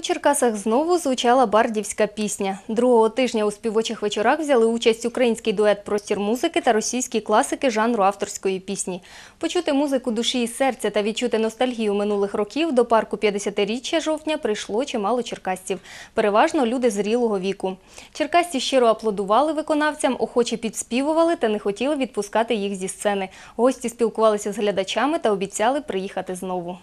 У Черкасах знову звучала бардівська пісня. Другого тижня у співочих вечорах взяли участь український дует Простір музики та російські класики жанру авторської пісні. Почути музику душі і серця та відчути ностальгію минулих років до парку 50-річчя жовтня прийшло чимало черкасців. Переважно люди зрілого віку. Черкасці щиро аплодували виконавцям, охоче підспівували та не хотіли відпускати їх зі сцени. Гості спілкувалися з глядачами та обіцяли приїхати знову.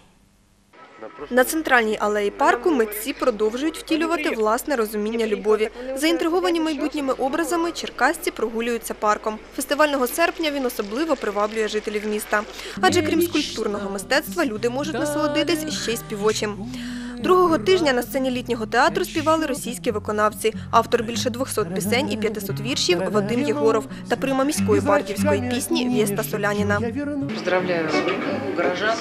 На центральній алеї парку митці продовжують втілювати власне розуміння любові. Заінтриговані майбутніми образами черкасці прогулюються парком. Фестивального серпня він особливо приваблює жителів міста. Адже крім скульптурного мистецтва, люди можуть насолодитись ще й співочим. Другого тижня на сцені літнього театру співали російські виконавці. Автор більше 200 пісень і 500 віршів Вадим Єгоров та прима міської бардівської пісні Вєста Соляніна. Поздравляю горожан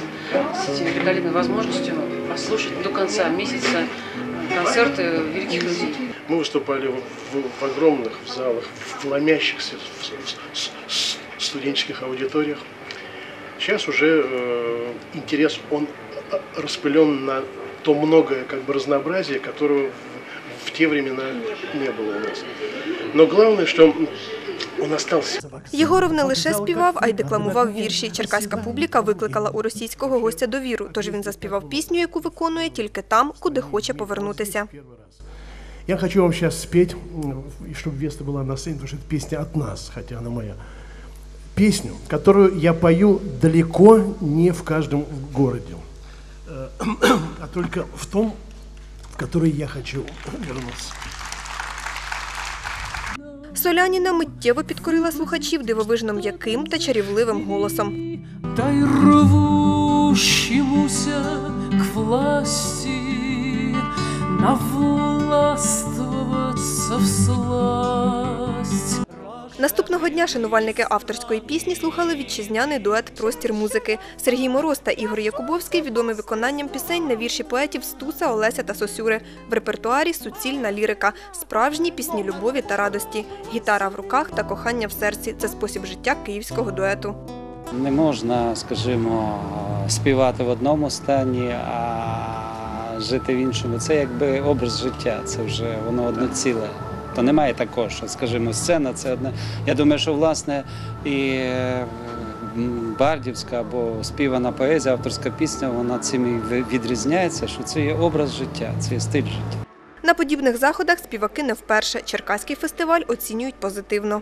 с этими великолепной возможностью послушать до конца месяца концерты великих людей. Мы выступали в, в- в огромных залах, в ломящихся с- с- с- студенческих аудиториях. Сейчас уже э, интерес, он э, распылен на то многое как бы разнообразие, которого в, в те времена не было у нас. Но главное, что он остался. Єгоров не лише співав, а й декламував вірші. Черкаська публіка викликала у російського гостя довіру, тож він заспівав пісню, яку виконує тільки там, куди хоче повернутися. Я хочу вам сейчас спеть, м, и чтобы Веста была на сцене, потому что это песня от нас, хотя она моя. Песню, которую я пою далеко не в каждом городе, э, а только в том, в который я хочу вернуться. Соляніна миттєво підкорила слухачів дивовижно м'яким та чарівливим голосом. та й рвущемуся к власти навластвоваться всласть. Наступного дня шанувальники авторської пісні слухали вітчизняний дует Простір музики. Сергій Мороз та Ігор Якубовський відомі виконанням пісень на вірші поетів Стуса, Олеся та Сосюри. В репертуарі суцільна лірика, справжні пісні любові та радості, гітара в руках та кохання в серці це спосіб життя київського дуету. Не можна, скажімо, співати в одному стані, а жити в іншому. Це якби образ життя, це вже воно одноціле. То немає такого, що, скажімо, сцена це одне. Я думаю, що власне і е, бардівська або співана поезія, авторська пісня, вона цим і відрізняється, що це є образ життя, це є стиль життя. На подібних заходах співаки не вперше. Черкаський фестиваль оцінюють позитивно.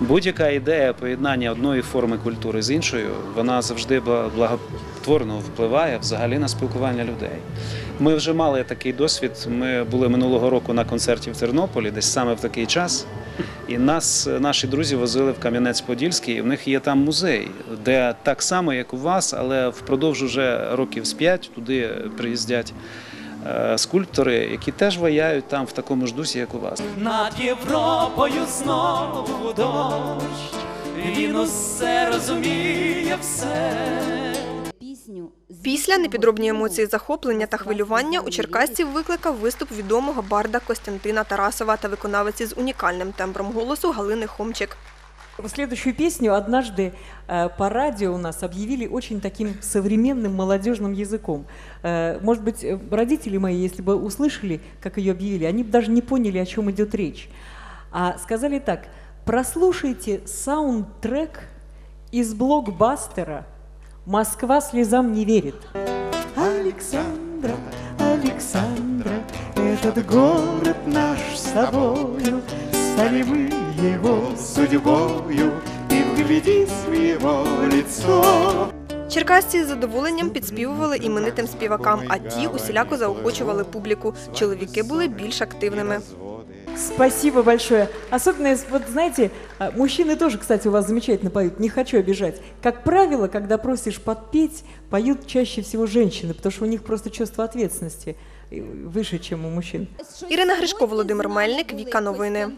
Будь-яка ідея поєднання одної форми культури з іншою, вона завжди благотворно впливає взагалі на спілкування людей. Ми вже мали такий досвід. Ми були минулого року на концерті в Тернополі, десь саме в такий час. І нас наші друзі возили в Кам'янець-Подільський, і в них є там музей, де так само, як у вас, але впродовж уже років з п'ять туди приїздять е, скульптори, які теж ваяють там в такому ж дусі, як у вас. Над Європою знову дощ, він усе розуміє все. пісню Після непідробні емоції захоплення та хвилювання у черкасців викликав виступ відомого барда Костянтина Тарасова та виконавиці з унікальним тембром голосу Галини Хомчик. Следующую песню однажды э, по радио у нас объявили очень таким современным молодежным языком. Э, может быть, э, родители мои, если бы услышали, как ее объявили, они бы даже не поняли, о чем идет речь. А сказали так, прослушайте саундтрек из блокбастера «Москва слезам не верит». Александра, Александра, этот город наш с тобою, Стали мы его судьбою, и вглядись в его лицо. Черкасці з задоволенням підспівували іменитим співакам, а ті усіляко заохочували публіку. Чоловіки були більш активними. Спасибо большое. Особенно, вот знаете, а, мужчины тоже, кстати, у вас замечательно поют. Не хочу обижать. Как правило, когда просишь подпеть, поют чаще всего женщины, потому что у них просто чувство ответственности э, выше, чем у мужчин. Ірина Гришко, Володимир Мельник, Віка Новини.